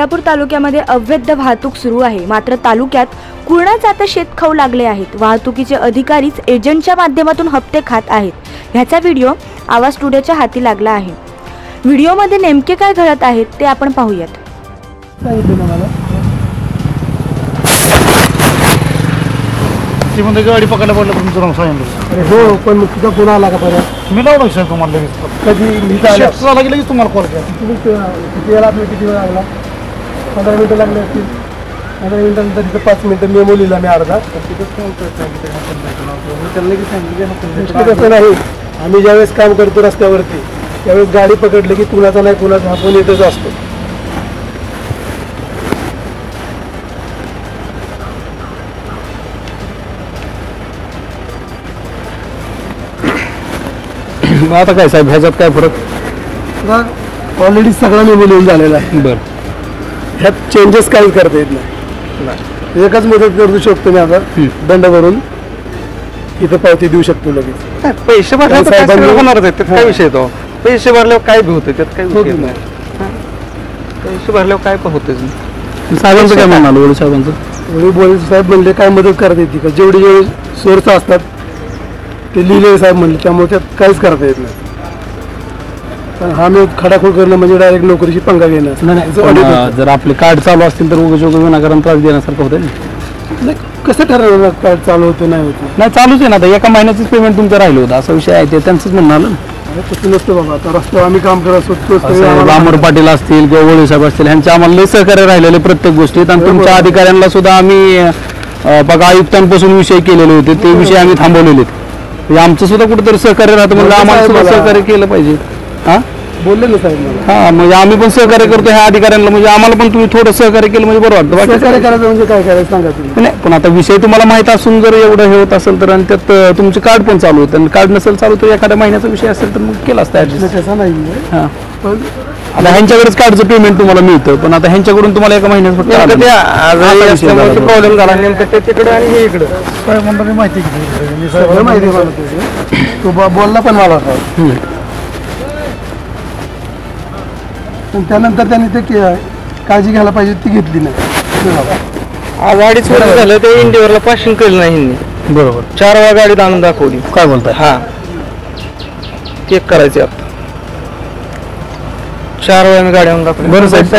इंदापूर तालुक्यामध्ये अवैध वाहतूक सुरू आहे. मात्र तालुक्यात कुणाच आता शेत खाऊ लागले आहेत. वाहतुकीचे अधिकारीच एजंटच्या माध्यमातून हप्ते खात आहेत. ह्याचा व्हिडिओ आवाज स्टुडिओच्या हाती लागला आहे. व्हिडिओमध्ये नेमके काय घडत आहेत ते आपण पाहूयात. ती म्हणते गाडी पकडल्या पडलं तुमचं नाव सांगितलं. अरे हो पण मग तुझा फोन आला का परत? मी लावलं सर तुम्हाला लगेच. कधी मी तर आलो. शेत झाला की लगेच तुम्हाला कॉल केला. तुम्ही किती वेळा आपल्याला किती वेळ लागला? पंधरा मिनटं लागले असतील. पंधरा मिनिटानंतर तिथं पाच मिनिटं मेमो लिहिला मी अर्धा कसं नाही. आम्ही ज्यावेळेस काम करतो रस्त्यावरती त्यावेळेस गाडी पकडली की कुणाचा नाही कुणाचा हा फोन येतच असतो आता काय साहेब ह्याच्यात काय फरक? ऑलरेडी सगळा लिहून झालेला आहे. बर. ह्यात चेंजेस काही करता येत नाही. एकच मदत करू शकतो मी आता दंड भरून इथं पावती देऊ शकतो लगेच. पैसे भरल्यावर तर काय सगळं होणारच आहे त्यात काय विषय तो? पैसे भरल्यावर काय बी होते त्यात काय हो विषय की नाही. पैसे भरल्यावर काय पण होते साहेबांचं काय म्हणाल वडील साहेबांचं? बोल साहेब म्हणले काय मदत करता येते का? जेवढे जेवढे सोर्स असतात ते लिहिले साहेब म्हणले त्यामुळे त्यात काहीच करता येत नाही. हा मी खडाखोड करणं म्हणजे डायरेक्ट नोकरीची पंगा घेणं. नाही पण, अं. जर आपले कार्ड चालू असतील तर उगाच उगाच विनाकारण त्रास देण्यासारखं होतं ना. नाही, कसं ठरवलं काय चालू होतं नाही होतं? नाही चालूच आहे ना आता एका महिन्याचंच पेमेंट तुमचं राहिलं होतं. असा विषय आहे ते त्यांचंच म्हणणं आलं ना. अरे तसं नसतं बाबा आता रस्त्यावर आम्ही काम करत असतो तोच तरी असं आम्हाला- रामर पाटील असतील किंवा वळू साहेब असतील ह्यांचे आम्हाला लय सहकार्य राहिलेले प्रत्येक गोष्टीत. आणि तुमच्या अधिकाऱ्यांना सुद्धा आम्ही अं, बघा आयुक्तांपासून विषय केलेले होते. ते विषय आम्ही थांबवलेले आहेत. म्हणजे आमचं सुद्धा कुठेतरी सहकार्य राहतं म्हणजे आम्हाला सुद्धा. सहकार्य केलं पाहिजे. हा? बोलले ना साहेब मला. हा म्हणजे आम्ही पण सहकार्य करतो ह्या अधिकाऱ्यांना. म्हणजे आम्हाला पण तुम्ही थोडं सहकार्य केलं म्हणजे बरं वाटतं. बाकी सहकार्य करायचं म्हणजे काय करायचं सांगा तुम्ही. नाही पण आता विषय तुम्हाला माहीत असून जर एवढं हे होत असेल तर आणि त्यात अं, तुमचे कार्ड पण चालू होतं. आणि कार्ड नसेल चालू तर एखाद्या महिन्याचा विषय असेल तर मग केला असता ऍडजस्ट. नाही, तसा नाही हा. पण आता ह्यांच्याकडेच कार्डचं पेमेंट तुम्हाला मिळतं. पण आता ह्यांच्याकडून तुम्हाला एका महिन्यात फक्त आलं नाही. असा विषय झाला बरोबर. प्रॉब्लेम झाला. नेमकं ते तिकडे आणि हे इकडे. काय म्हणणार माहिती किती मी सगळं साहेब माहिती आहे मला तुझं. तो ब- बोलला पण मला हम्म. पण त्यानंतर त्यांनी ते के- काळजी घ्यायला पाहिजे ती घेतली नाही. आज अडीच वर्ष झालं ते इंडिव्हरला पासिंग केलं नाही बरोबर. चार वेळा गाडीत आणून दाखवली. काय बोलताय? हा. चेक करायचे आता. चार वेळा मी गाडी आणून दाखवली बरं साहेब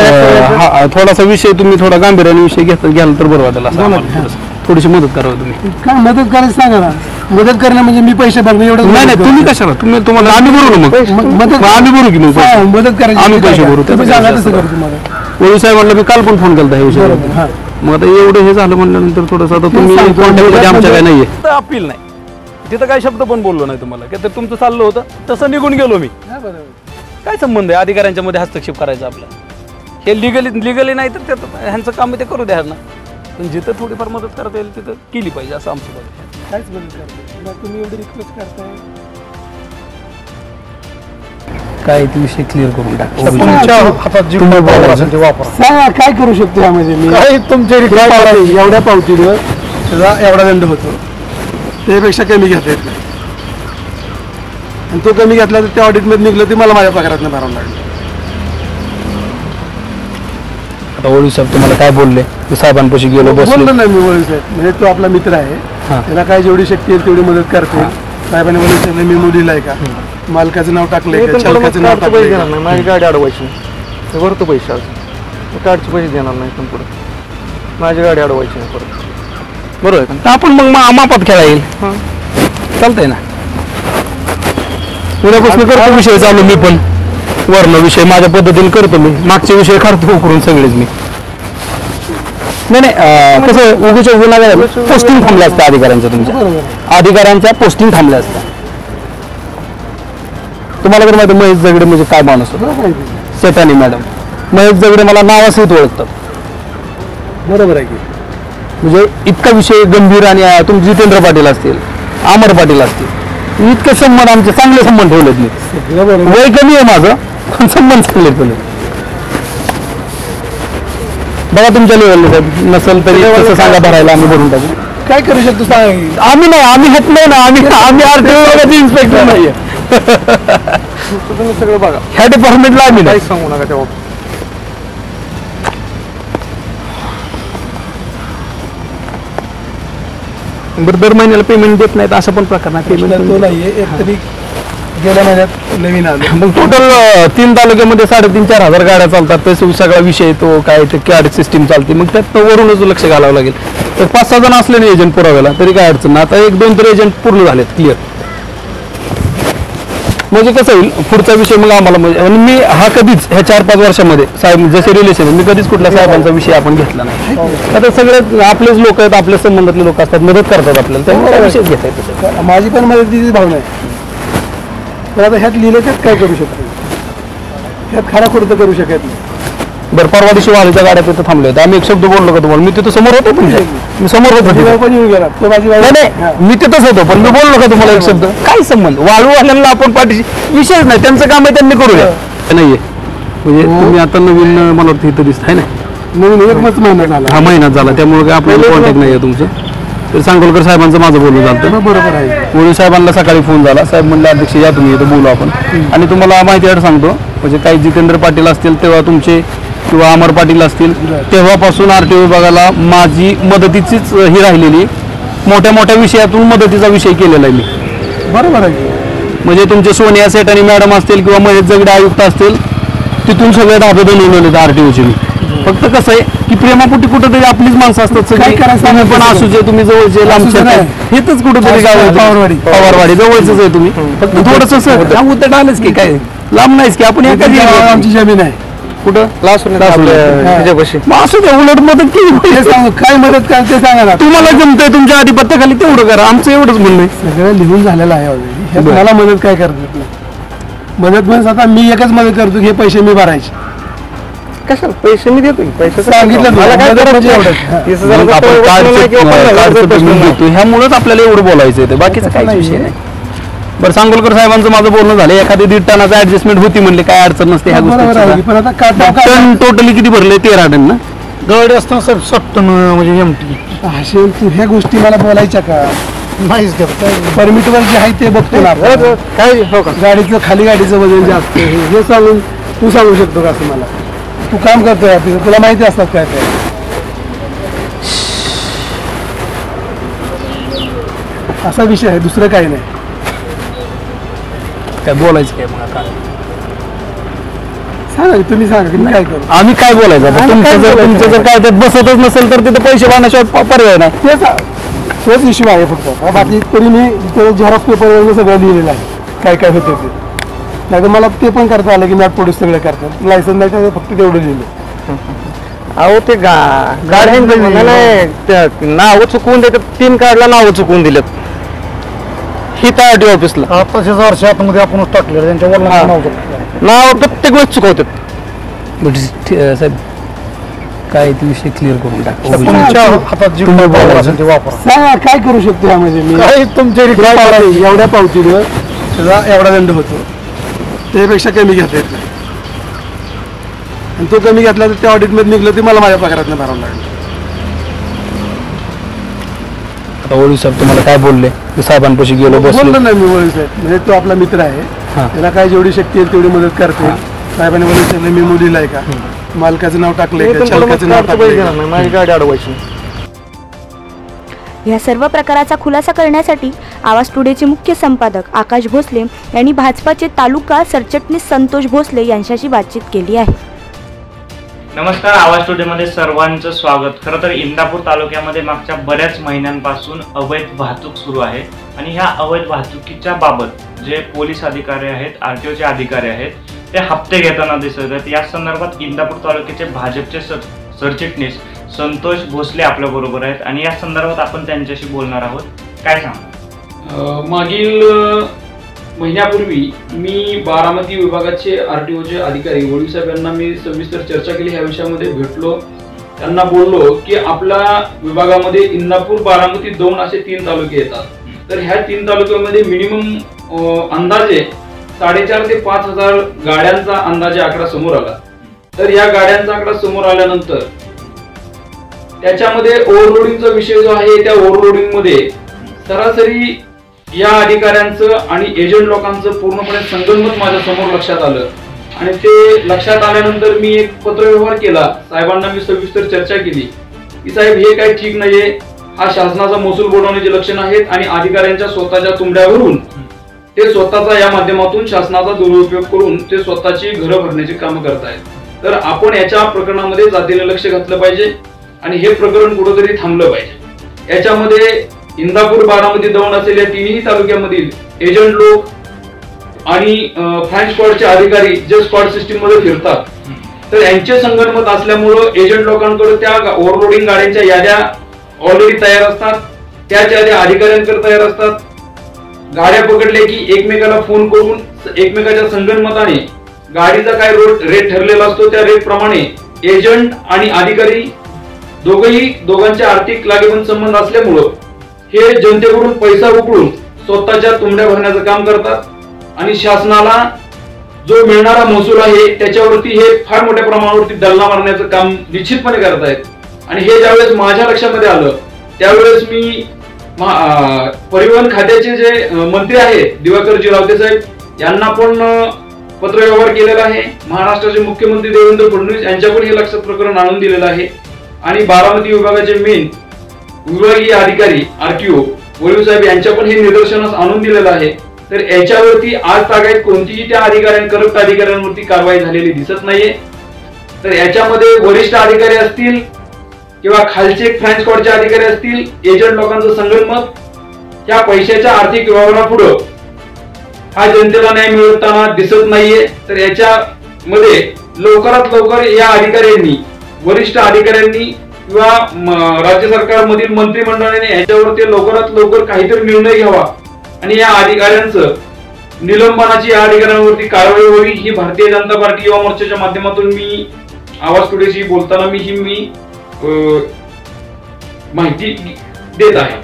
हा थोडासा विषय तुम्ही थोडा गांभीर्याने विषय घेत घ्याल तर बरं वाटेल असं आम्हाला. थोडंसं. थोडीशी मदत करावं तुम्ही. काय मदत करायचं सांगा ना. मदत करणं म्हणजे मी पैसे भरणं एवढं नाही नाही तुम्ही कशाला? तुम्ही तुम्हाला आम्ही भरू ना मग. मग मदत मग आम्ही भरू की मग पैसे? हा, मदत करायची आम्ही म्हणजे पैसे काय? भरू, तुम्ही सांगा काय तसं? करू तुम्हाला. वळू साहेबांना मी काल पण फोन केला ह्या बरोबर विषयावर हा. मग आता एवढं हे झालं म्हणल्यानंतर थोडंसं आता तुम्ही सांगतो, कॉन्टॅक्टमध्ये आमच्या काय नाहीये. तर अपील नाही. तिथं काही शब्द पण बोललो नाही तुम्हाला. की तर तुमचं चाललं होतं तसं निघून गेलो मी. काय संबंध आहे? अधिकाऱ्यांच्या मध्ये हस्तक्षेप करायचा आपला. हे लिगली लिगली नाही तर त्यात ह्यांचं काम ते करू द्या ना. पण जिथं थोडीफार मदत करता येईल तिथं केली पाहिजे असं आमचं आहे. काहीच मदत करते तुम्ही एवढी रिक्वेस्ट करताय? काय ते विषय क्लिअर करून टाक. तुमच्या हातात जी तुम्ही ते वापरा. सांगा काय करू शकतो यामध्ये मी? काही तुमच्या काय पावती, एवढ्या पावतीवर त्याचा एवढा दंड होतो. त्यापेक्षा कमी घेता येत नाही. आणि तो कमी घेतला तर त्या ऑडिटमध्ये निघलं ते मला माझ्या पगारातनं भरावं लागलं. आता वळू साहेब तुम्हाला काय बोलले? मी साहेबांपाशी गेलो बसलो. बोललो नाही मी वळू साहेब. म्हणजे तो आपला मित्र आहे. हा. त्याला काय जेवढी शक्ती आहे तेवढी मदत करते. साहेबांनी वळू साहेबांनी मेमो दिलाय का? मालकाचं नाव टाकलंय मी का? चालकाचं नाव टाकलंय का? नाही. माझी गाडी अडवायची. मी भरतो पैसे आज. मी कार्डचे पैसे देणार नाही पण पुढे. माझी गाडी अडवायची नाही परत बरोबर आहे. का तर आपण मग मा- मापात खेळा येईल. चालतंय ना? उद्यापासून करतो विषय चालू मी पण. वर्ण विषय माझ्या पद्धतीने करतो मी. मागचे विषय काढतो करून सगळेच मी. नाही नाही अं, कसं उगीच्या पोस्टिंग थांबल्या असत्या अधिकाऱ्यांच्या तुमच्या. अधिकाऱ्यांच्या पोस्टिंग थांबल्या असत्या तुम्हाला तर माहिती आहे, महेश जगडे म्हणजे काय माणूस होता बरोबर की? सेटानी मॅडम. महेश जगडे मला नावासहित ओळखतात. बरोबर आहे की. म्हणजे इतका विषय गंभीर आणि अं, तुम जितेंद्र पाटील असतील अमर पाटील असतील इतके संबंध आमचे चांगले संबंध ठेवलेत मी. सगळं बरोबर वय कमी आहे माझं. संबंध चांगले तुला बघा तुमच्या लेवलला साहेब नसेल तरी सांगा भरायला आम्ही भरून टाकू. काय करू शकतो सांग? आम्ही नाही आम्ही हात नाही ना आम्ही आम्ही आरटीओ इन्स्पेक्टर नाही तुम्ही सगळं बघा. ह्या डिपार्टमेंटला आम्ही नाही. सांगू नका तेव्हा. बरं दर महिन्याला पेमेंट देत नाहीत असं पण प्रकार नाही. पेमेंट तो नाही. एक तरी गेल्या महिन्यात? नवीन आलो. मग टोटल तीन तालुक्यामध्ये साडेतीन चार हजार गाड्या चालतात. तसं सगळा विषय तो काय ते कॅड सिस्टीम चालते. मग त्यात वरूनच लक्ष घालावं लागेल. तर पाच सहा जण असले ना एजंट पुराव्याला तरी काय अडचण नाही. आता एक दोन तरी एजंट पूर्ण झालेत क्लिअर म्हणजे कसं होईल पुढचा विषय मग आम्हाला म्हणजे आणि मी हा कधीच ह्या चार पाच वर्षामध्ये साहेब जसे रिलेशन मी कधीच कुठल्या साहेबांचा विषय आपण घेतला नाही. आता सगळे आपलेच लोक आहेत आपल्या संबंधातले लोक असतात मदत करतात आपल्याला. त्यामुळे काय विषयच घेता येतो. माझी पण मदतीची भावना आहे. पण आता ह्यात लिहिलं त्यात काय करू शकतो? ह्यात खरा खुर्द करू शकत नाही. बरं परवा दिवशी वाढीच्या गाड्या तिथं थांबले होते. आम्ही एक शब्द बोललो का तुम्हाला? मी तिथं समोर होतो तुमच्या मी समोर होतो माझी तिथं. बाई पण येऊन गेला. तो माझी बाई नाही हा. नाही मी तिथंच होतो पण मी बोललो का तुम्हाला एक शब्द? काय संबंध? वाळूवाल्यांना आपण पाठीशी विषयच नाही. त्यांचं काम आहे त्यांनी करू द्या नाहीये. म्हणजे तुम्ही आता नवीन अं, मला वाटतं इथं दिसत आहे ना? नवीन एकच महिना झाला. हा महिन्यात झाला. त्यामुळे काय आपल्याला कॉन्टॅक्ट नाही आहे तुमचं. तर सांगोलकर साहेबांचं माझं बोलणं झालं बरोबर आहे. मोदी साहेबांना सकाळी फोन झाला. साहेब म्हणले अध्यक्ष या तुम्ही इथं बोलू आपण. आणि तुम्हाला माहिती आहे सांगतो. म्हणजे काही जितेंद्र पाटील असतील तेव्हा तुमचे किंवा अमर पाटील असतील तेव्हापासून आर टी विभागाला माझी मदतीचीच ही राहिलेली. मोठ्या मोठ्या विषयातून मदतीचा विषय केलेला आहे मी. बरोबर आहे. म्हणजे तुमचे सोनिया सेठ आणि मॅडम असतील किंवा महेश जगडे आयुक्त असतील तिथून सगळे धाबे बनवलेले आर टी ओचे मी. फक्त कसं आहे की प्रेमापोटी कुठेतरी आपलीच माणसं असतात काय सगळी करायचं पण आम्ही असूचे तुम्ही जवळचे लांबचे. हेच कुठेतरी गाव आहे. पवारवाडी. पवारवाडी जवळच आहे तुम्ही. फक्त थोडस उतट आलंच की काय. लांब नाहीच की आपण एका आमची जमीन आहे. कुठं? मग असू द्या उलट मदत केली काय मदत करा ते सांगा ना. तुम्हाला जमतंय तुमच्या आधिपत्याखाली तेवढं करा. आमचं एवढंच म्हणणं आहे. सगळं लिहून झालेलं आहे. हे. मला मदत काय करत नाही. मदत म्हणजे आता मी एकच मदत करतो की हे पैसे मी भरायचे. कशाला पैसे मी देतो की, पैसे सांगितलं तुला, मला काय मदत म्हणजे एवढंच. हा. तीस मग आपण नाही किंवा पन्नास ह्यामुळेच आपल्याला एवढं बोलायचं आहे बाकीचं काही विषय नाही. बरं सांगोलकर साहेबांचं माझं बोलणं झालं. एखादी दीड टनाचं ऍडजस्टमेंट होती म्हणले काय अडचण नसते ह्या बरोबर आहे. गोष्टी पण आता काटा टन टोटली किती भरले तेरा टन ना? गाडी असताना साहेब सट्टन म्हणजे एमटी असे तू ह्या गोष्टी मला बोलायच्या का? नाहीच परमिटवर जे आहे ते बघतो ना आपण. काय? हो का? गाडीचं खाली गाडीचं वजन जे असतं हे हे सांगून तू सांगू शकतो का असं मला? तू काम करतोय ऑफिस तुला माहिती असतात काय ते. असा विषय आहे दुसरं काही नाही. काय बोलायचं काय मग आता? सांगा तुम्ही सांगा की मी काय करू? आम्ही काय बोलायचं? आता? आम्ही तुमचं काय जर बोलायचं? तुमचं जर काय त्यात बसतच नसेल तर तिथे पैसे भरण्याशिवाय प- पर्याय नाही. तेच तोच इश्यू आहे फक्त. बाकी तरी मी झेरॉक्स पेपरवर सगळं लिहिलेलं आहे. काय काय होतं ते. नाही तर मला ते पण करता आलं की मॅट प्रोड्यूस सगळं करतात लायसन नाही तर फक्त तेवढं लिहिलं अहो ते गा नाही त्या नाव चुकवून देतात तीन कार्डला नाव चुकवून दिलेत. ही आर ऑफिसला. आताच्याच वर्ष आतमध्ये आपणच टाकलेलं त्यांच्या वडिलांचं नाव टाकलं. नाव प्रत्येक वेळेस चुकवतात. साहेब काय ते विषय क्लिअर करून टाक. तुमच्या हातात जी तुम्ही पावर बोला. असेल ते वापरा. सांगा काय करू शकतो यामध्ये मी? तुमच्या एवढ्या पावती- एवढ्या पावतीवर त्याचा एवढा दंड होतो. त्यापेक्षा कमी घेता येत नाही आणि तो कमी घेतला तर त्या ऑडिटमध्ये निघलं ते मला माझ्या पगारातनं भरावं लागलं. आता ओळी साहेब तुम्हाला काय बोलले? ते साहेबांपाशी गेलो बसलो. बोललो नाही मी वळी साहेब. म्हणजे तो आपला मित्र आहे. हा. त्याला काय जेवढी शक्ती आहे तेवढी मदत करते साहेबांनी वळी मी मुलीला आहे का? मालकाचं नाव टाकलंय का? चालकाचं नाव टाकलंय का? माझी गाडी अडवायची. या सर्व प्रकाराचा खुलासा करण्यासाठी आवाज टुडेचे मुख्य संपादक आकाश भोसले यांनी भाजपाचे तालुका सरचिटणीस संतोष भोसले यांच्याशी बातचीत केली आहे. नमस्कार आवाज टुडेमध्ये सर्वांचं स्वागत. खरं तर इंदापूर तालुक्यामध्ये मागच्या बऱ्याच महिन्यांपासून अवैध वाहतूक सुरू आहे आणि ह्या अवैध वाहतुकीच्या बाबत जे पोलीस अधिकारी आहेत आर टी ओचे अधिकारी आहेत ते हप्ते घेताना दिसत आहेत. या संदर्भात इंदापूर तालुक्याचे भाजपचे सर सरचिटणीस संतोष भोसले आपल्या बरोबर आहेत. आणि या संदर्भात आपण त्यांच्याशी बोलणार आहोत. काय सांग? मागील महिन्यापूर्वी मी बारामती विभागाचे आर टी ओचे अधिकारी वडील साहेब यांना मी सविस्तर चर्चा केली. ह्या विषयामध्ये भेटलो. त्यांना बोललो की आपल्या विभागामध्ये इंदापूर बारामती दोन असे तीन तालुके येतात. तर ह्या तीन तालुक्यामध्ये मिनिमम अंदाजे साडेचार ते पाच हजार गाड्यांचा अंदाजे आकडा समोर आला. तर या गाड्यांचा आकडा समोर आल्यानंतर त्याच्यामध्ये ओव्हरलोडिंगचा विषय जो आहे त्या ओव्हरलोडिंगमध्ये सरासरी या अधिकाऱ्यांचं आणि एजंट लोकांचं पूर्णपणे संगणमत माझ्यासमोर लक्षात आलं. आणि ते लक्षात आल्यानंतर मी एक पत्रव्यवहार केला. साहेबांना मी सविस्तर चर्चा केली. की साहेब हे काही ठीक नाहीये. हा शासनाचा महसूल बुडवण्याचे लक्षण आहेत आणि अधिकाऱ्यांच्या स्वतःच्या तुंबड्यावरून ते स्वतःचा या माध्यमातून शासनाचा दुरुपयोग करून ते स्वतःची घरं भरण्याची कामं करतायत. तर आपण याच्या प्रकरणामध्ये जातीने लक्ष घातलं पाहिजे आणि हे प्रकरण कुठंतरी थांबलं पाहिजे. याच्यामध्ये इंदापूर बारामध्ये दौंड असलेल्या तिन्ही तालुक्यामधील एजंट लोक आणि फ्रँच स्क्वॉडचे अधिकारी जे स्क्वॉड सिस्टीममध्ये फिरतात. तर यांचे संगणमत असल्यामुळं एजंट लोकांकडे त्या ओव्हरलोडिंग गाड्यांच्या याद्या ऑलरेडी तयार असतात. त्याच याद्या अधिकाऱ्यांकडे तयार असतात. गाड्या पकडल्या की एकमेकाला फोन करून एकमेकाच्या संगणमताने गाडीचा काय रोड रेट ठरलेला असतो त्या रेट प्रमाणे एजंट आणि अधिकारी दोघही दोघांचे आर्थिक लागेबंद संबंध असल्यामुळं हे जनतेकडून पैसा उकळून स्वतःच्या तुंबड्या भरण्याचं काम करतात. आणि शासनाला जो मिळणारा महसूल आहे त्याच्यावरती हे फार मोठ्या प्रमाणावरती दल्ला मारण्याचं काम निश्चितपणे करत आहेत. आणि हे ज्यावेळेस माझ्या लक्षामध्ये आलं त्यावेळेस मी परिवहन खात्याचे जे मंत्री आहेत दिवाकरजी रावते साहेब यांना पण पत्रव्यवहार केलेला आहे. महाराष्ट्राचे मुख्यमंत्री देवेंद्र फडणवीस यांच्याकडे हे लक्षात प्रकरण आणून दिलेलं आहे. आणि बारामती विभागाचे मेन विभागीय अधिकारी आरटीओ वळीव साहेब यांच्या पण हे निदर्शनास आणून दिलेलं आहे. तर याच्यावरती आज तागायत कोणतीही त्या अधिकाऱ्यां करप्ट अधिकाऱ्यांवरती कारवाई झालेली दिसत नाहीये. तर याच्यामध्ये वरिष्ठ अधिकारी असतील किंवा खालचे फ्रँच कॉडचे अधिकारी असतील एजंट लोकांचं संगणमत या पैशाच्या आर्थिक व्यवहारापुढं हा जनतेला न्याय मिळवताना दिसत नाहीये. तर याच्यामध्ये लवकरात लवकर या अधिकाऱ्यांनी वरिष्ठ अधिकाऱ्यांनी किंवा राज्य सरकारमधील मंत्रिमंडळाने याच्यावरती लवकरात लवकर काहीतरी निर्णय घ्यावा. आणि या अधिकाऱ्यांचं निलंबनाची या अधिकाऱ्यांवरती कारवाई व्हावी ही भारतीय जनता पार्टी युवा मोर्चाच्या माध्यमातून मी आवाज टुडेशी बोलताना मी ही मी माहिती देत आहे.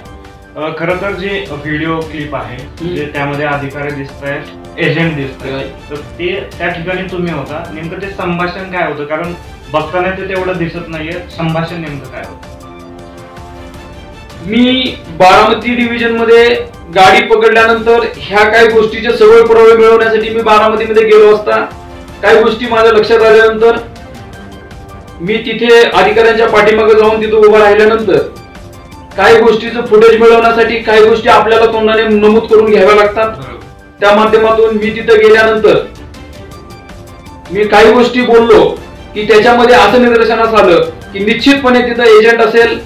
खरं तर जे व्हिडिओ क्लिप आहे जे त्यामध्ये अधिकारी दिसत आहेत एजंट दिसत तर ते त्या ठिकाणी तुम्ही होता. नेमकं ते संभाषण काय होतं? कारण बघताना ते तेवढं दिसत नाहीये. संभाषण नेमकं काय होतं? मी बारामती डिव्हिजनमध्ये गाडी पकडल्यानंतर ह्या काही गोष्टीचे सगळे पुरावे मिळवण्यासाठी मी बारामतीमध्ये गेलो असता. काही गोष्टी माझ्या लक्षात आल्यानंतर मी तिथे अधिकाऱ्यांच्या पाठीमागे जाऊन तिथे उभं राहिल्यानंतर काही गोष्टीचं फुटेज मिळवण्यासाठी काही गोष्टी आपल्याला तोंडाने नमूद करून घ्याव्या लागतात. त्या माध्यमातून मी तिथं गेल्यानंतर मी काही गोष्टी बोललो की त्याच्यामध्ये असं निदर्शनास आलं की निश्चितपणे तिथं एजंट असेल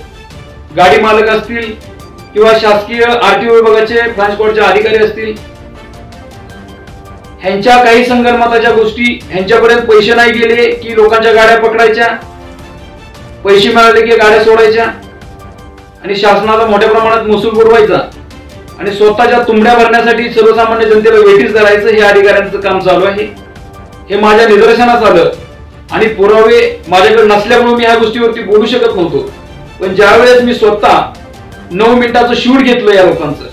गाडी मालक असतील किंवा शासकीय आरटीओ विभागाचे ट्रान्सपोर्टचे अधिकारी असतील. ह्यांच्या काही संगणमताच्या गोष्टी ह्यांच्यापर्यंत पैसे नाही गेले की लोकांच्या गाड्या पकडायच्या पैसे मिळाले की गाड्या सोडायच्या आणि शासनाला मोठ्या प्रमाणात महसूल पुरवायचा. आणि स्वतःच्या तुंबड्या भरण्यासाठी सर्वसामान्य जनतेला वेटीस करायचं हे अधिकाऱ्यांचं काम चालू आहे. हे माझ्या निदर्शनास आलं. आणि पुरावे माझ्याकडे नसल्यामुळे मी ह्या गोष्टीवरती बोलू शकत नव्हतो. पण ज्यावेळेस मी स्वतः नऊ मिनिटाचं शूट घेतलं या लोकांचं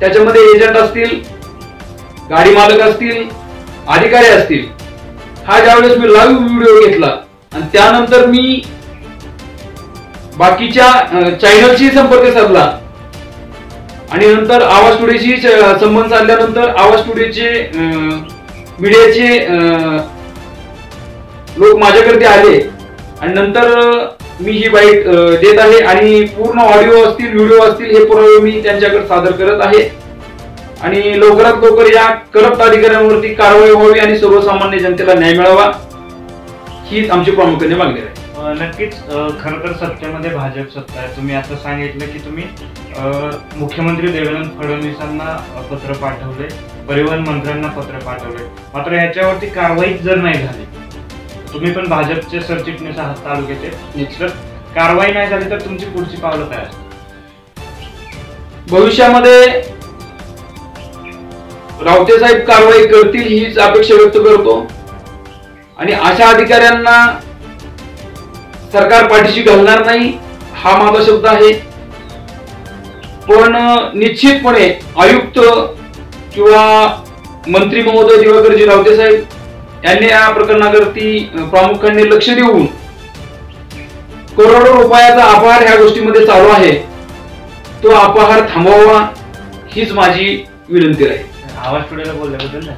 त्याच्यामध्ये एजंट असतील गाडी मालक असतील अधिकारी असतील. हा ज्यावेळेस मी लाईव्ह व्हिडिओ घेतला आणि त्यानंतर मी बाकीच्या चॅनलशी संपर्क साधला. आणि नंतर आवाज स्टुडिओशी संबंध साधल्यानंतर आवाज स्टुडिओचे मीडियाचे लोक माझ्याकडे आले. आणि नंतर मी ही बाईट देत आहे आणि पूर्ण ऑडिओ असतील व्हिडिओ असतील हे पुरावे मी त्यांच्याकडे सादर करत आहे. आणि लवकरात लवकर या करप्ट अधिकाऱ्यांवरती कारवाई व्हावी आणि सर्वसामान्य जनतेला न्याय मिळावा. हीच आमची प्रामुख्याने मागणी आहे. नक्कीच खरं तर सत्तेमध्ये भाजप सत्ता आहे. तुम्ही आता सांगितलं की तुम्ही मुख्यमंत्री देवेंद्र फडणवीसांना पत्र पाठवले परिवहन मंत्र्यांना पत्र पाठवले. मात्र ह्याच्यावरती कारवाई जर नाही झाली तुम्ही पण भाजपचे सरचिटणीस आहात तालुक्याचे निश्चित कारवाई नाही झाली तर तुमची पुढची पावलं काय भविष्यामध्ये रावते साहेब कारवाई करतील हीच अपेक्षा व्यक्त करतो. आणि अशा अधिकाऱ्यांना सरकार पाठीशी घालणार नाही हा माझा शब्द आहे. पण निश्चितपणे आयुक्त किंवा मंत्री महोदय दिवाकरजी रावते साहेब यांनी या प्रकरणावरती प्रामुख्याने लक्ष देऊन करोडो रुपयाचा अपहार ह्या गोष्टीमध्ये चालू आहे. तो अपहार थांबवावा हीच माझी विनंती राहील आवाज पुढे बोलल्याबद्दल